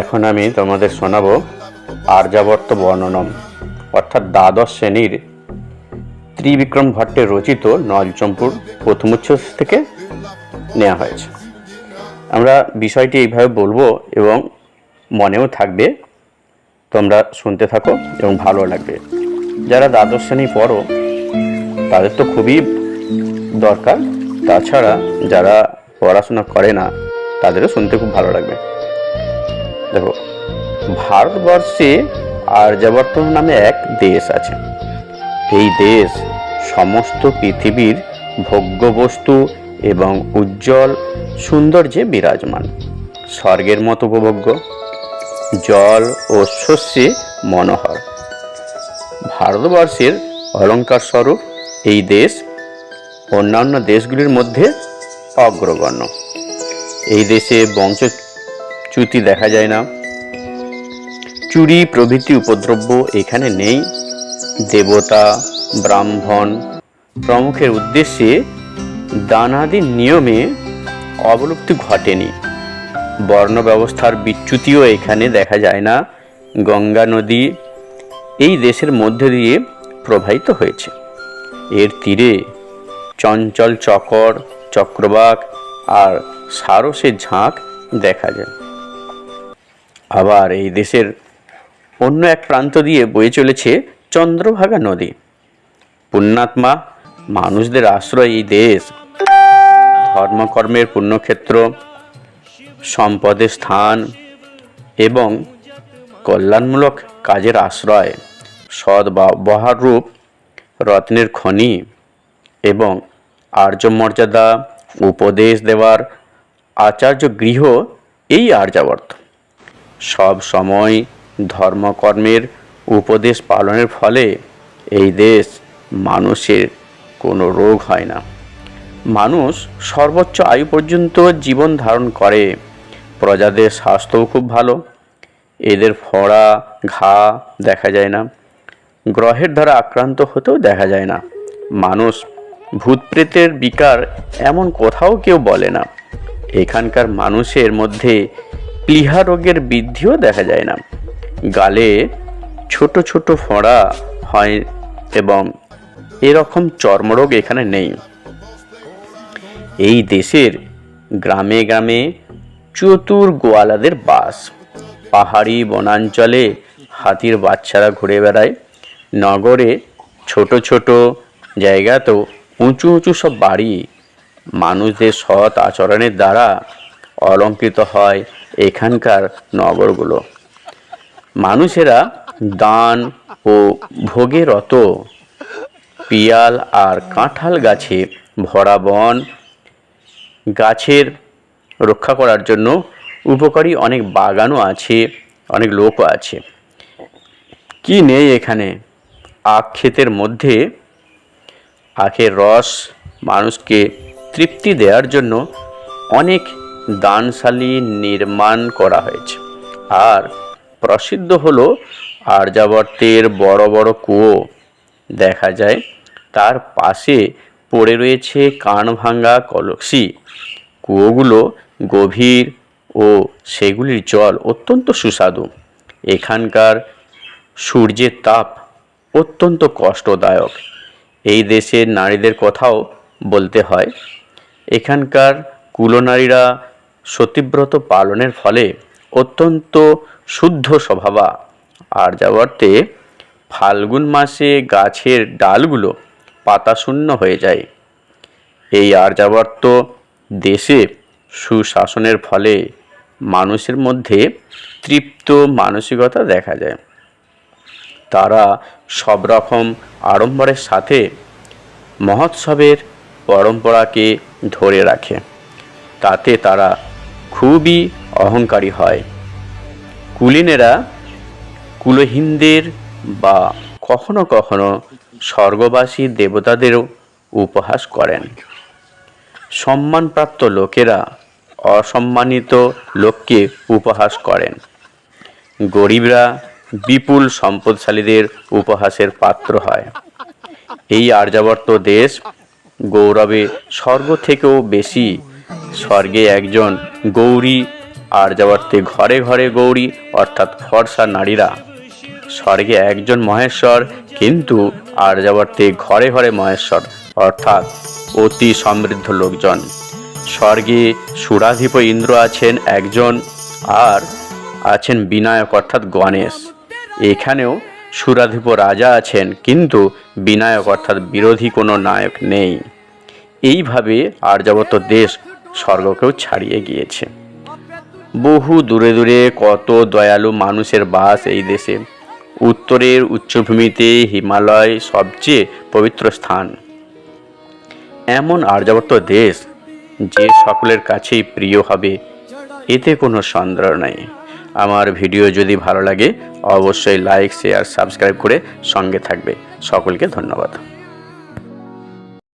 এখন আমি তোমাদের শোনাবো আর্যাবর্ত বর্ণনম, অর্থাৎ দ্বাদশ শ্রেণির ত্রিবিক্রম ভট্টের রচিত নলচম্পুর প্রথমোচ্ছ্বাস থেকে নেওয়া হয়েছে। আমরা বিষয়টি এইভাবে বলব এবং মনেও থাকবে, তোমরা শুনতে থাকো এবং ভালো লাগবে। যারা দ্বাদশ শ্রেণি পড়ো, তাদের তো খুবই দরকার। তাছাড়া যারা পড়াশোনা করে না, তাদেরও শুনতে খুব ভালো লাগবে। দেখো, ভারতবর্ষে আর্যাবর্ত নামে এক দেশ আছে। এই দেশ সমস্ত পৃথিবীর ভোগ্যবস্তু এবং উজ্জ্বল সৌন্দর্যে বিরাজমান। স্বর্গের মতো উপভোগ্য, জল ও শস্যে মনোহর। ভারতবর্ষের অলঙ্কার স্বরূপ এই দেশ অন্যান্য দেশগুলির মধ্যে অগ্রগণ্য। এই দেশে বংশচ্যুতি দেখা যায় না। চুরি প্রভৃতি উপদ্রব্য এখানে নেই। দেবতা, ব্রাহ্মণ প্রমুখের উদ্দেশ্যে দানাদি নিয়মে অবলুপ্তি ঘটেনি। বর্ণ ব্যবস্থার বিচ্যুতিও এখানে দেখা যায় না। গঙ্গা নদী এই দেশের মধ্যে দিয়ে প্রবাহিত হয়েছে। এর তীরে চঞ্চল চকর, চক্রবাক আর সারসের ঝাঁক দেখা যায়। আবার এই দেশের অন্য এক প্রান্ত দিয়ে বয়ে চলেছে চন্দ্রভাগা নদী। পুণ্যাত্মা, মানুষদের আশ্রয় এই দেশ। ধর্মকর্মের পুণ্যক্ষেত্র সম্পদের স্থান এবং কল্যাণমূলক কাজের আশ্রয় সৎ ব্যবহার রূপ রত্নের খনি এবং আর্য মর্যাদা উপদেশ দেওয়ার আচার্য গৃহ এই আর্যাবর্ত। সব সময় ধর্মকর্মের উপদেশ পালনের ফলে এই দেশ মানুষের কোনো রোগ হয় না। মানুষ সর্বোচ্চ আয়ু পর্যন্ত জীবন ধারণ করে। প্রজাদের স্বাস্থ্যও খুব ভালো। এদের ফোড়া, ঘা দেখা যায় না। গ্রহের দ্বারা আক্রান্ত হতেও দেখা যায় না। মানুষ ভূতপ্রেতের বিকার এমন কোথাও কেউ বলে না। এখানকার মানুষের মধ্যে প্লিহা রোগের বৃদ্ধিও দেখা যায় না। গালে ছোট ছোট ফোঁড়া হয় এবং এরকম চর্মরোগ এখানে নেই। এই দেশের গ্রামে গ্রামে চতুর গোয়ালাদের বাস। পাহাড়ি বনাঞ্চলে হাতির বাচ্চারা ঘুরে বেড়ায়। নগরে ছোট ছোট জায়গাতেও উঁচু উঁচু সব বাড়ি। মানুষদের সৎ আচরণের দ্বারা অলঙ্কৃত হয়। এখানকার নগরগুলো। মানুষেরা দান ও ভোগে রত। পিয়াল আর কাঁঠাল গাছে ভরা বন। গাছের রক্ষা করার জন্য উপকারী অনেক বাগানও আছে, অনেক লোকও আছে। কি নেই এখানে? আখ ক্ষেতের মধ্যে আখের রস মানুষকে তৃপ্তি দেওয়ার জন্য অনেক দানশালী নির্মাণ করা হয়েছে। আর প্রসিদ্ধ হলো আর্যাবর্তের বড় বড় কুয়ো। দেখা যায়, তার পাশে পড়ে রয়েছে কান ভাঙ্গা কলসি। কুয়োগুলো গভীর ও সেগুলির জল অত্যন্ত সুস্বাদু। এখানকার সূর্যের তাপ অত্যন্ত কষ্টদায়ক। এই দেশের নারীদের কথাও বলতে হয়। এখানকার কুলনারীরা সতীব্রত পালনের ফলে অত্যন্ত শুদ্ধ স্বভাবা। আর্যাবর্তে ফাল্গুন মাসে গাছের ডালগুলো পাতাশূন্য হয়ে যায়। এই আর্যাবর্ত দেশে সুশাসনের ফলে মানুষের মধ্যে তৃপ্ত মানসিকতা দেখা যায়। তারা সব রকম আড়ম্বরের সাথে মহোৎসবের পরম্পরাকে ধরে রাখে। তাতে তারা খুবই অহংকারী হয়। কুলিনেরা কুলহীনদের বা কখনো কখনো স্বর্গবাসী দেবতাদেরও উপহাস করেন। সম্মানপ্রাপ্ত লোকেরা অসম্মানিত লোককে উপহাস করেন। গরিবরা বিপুল সম্পদশালীদের উপহাসের পাত্র হয়। এই আর্যাবর্ত দেশ গৌরবে স্বর্গ থেকেও বেশি স্বর্গে একজন গৌরী আর্যাবর্তে ঘরে ঘরে গৌরী, অর্থাৎ ফর্সা নারীরা। স্বর্গে একজন মহেশ্বর, কিন্তু আর্যাবর্তে ঘরে ঘরে মহেশ্বর, অর্থাৎ অতি সমৃদ্ধ লোকজন। স্বর্গে সুরাধিপ ইন্দ্র আছেন একজন, আর আছেন বিনায়ক, অর্থাৎ গণেশ। এখানেও সুরাধিপ রাজা আছেন, কিন্তু বিনায়ক, অর্থাৎ বিরোধী কোনো নায়ক নেই। এইভাবে আর্যাবর্ত দেশ স্বর্গকেও ছাড়িয়ে গিয়েছে। বহু দূরে দূরে কত দয়ালু মানুষের বাস এই দেশে। উত্তরের উচ্চভূমিতে হিমালয় সবচেয়ে পবিত্র স্থান। এমন আর্যাবর্ত দেশ যে সকলের কাছেই প্রিয় হবে, এতে কোনো সন্দেহ নাই। আমার ভিডিও যদি ভালো লাগে, অবশ্যই লাইক, শেয়ার, সাবস্ক্রাইব করে সঙ্গে থাকবে। সকলকে ধন্যবাদ।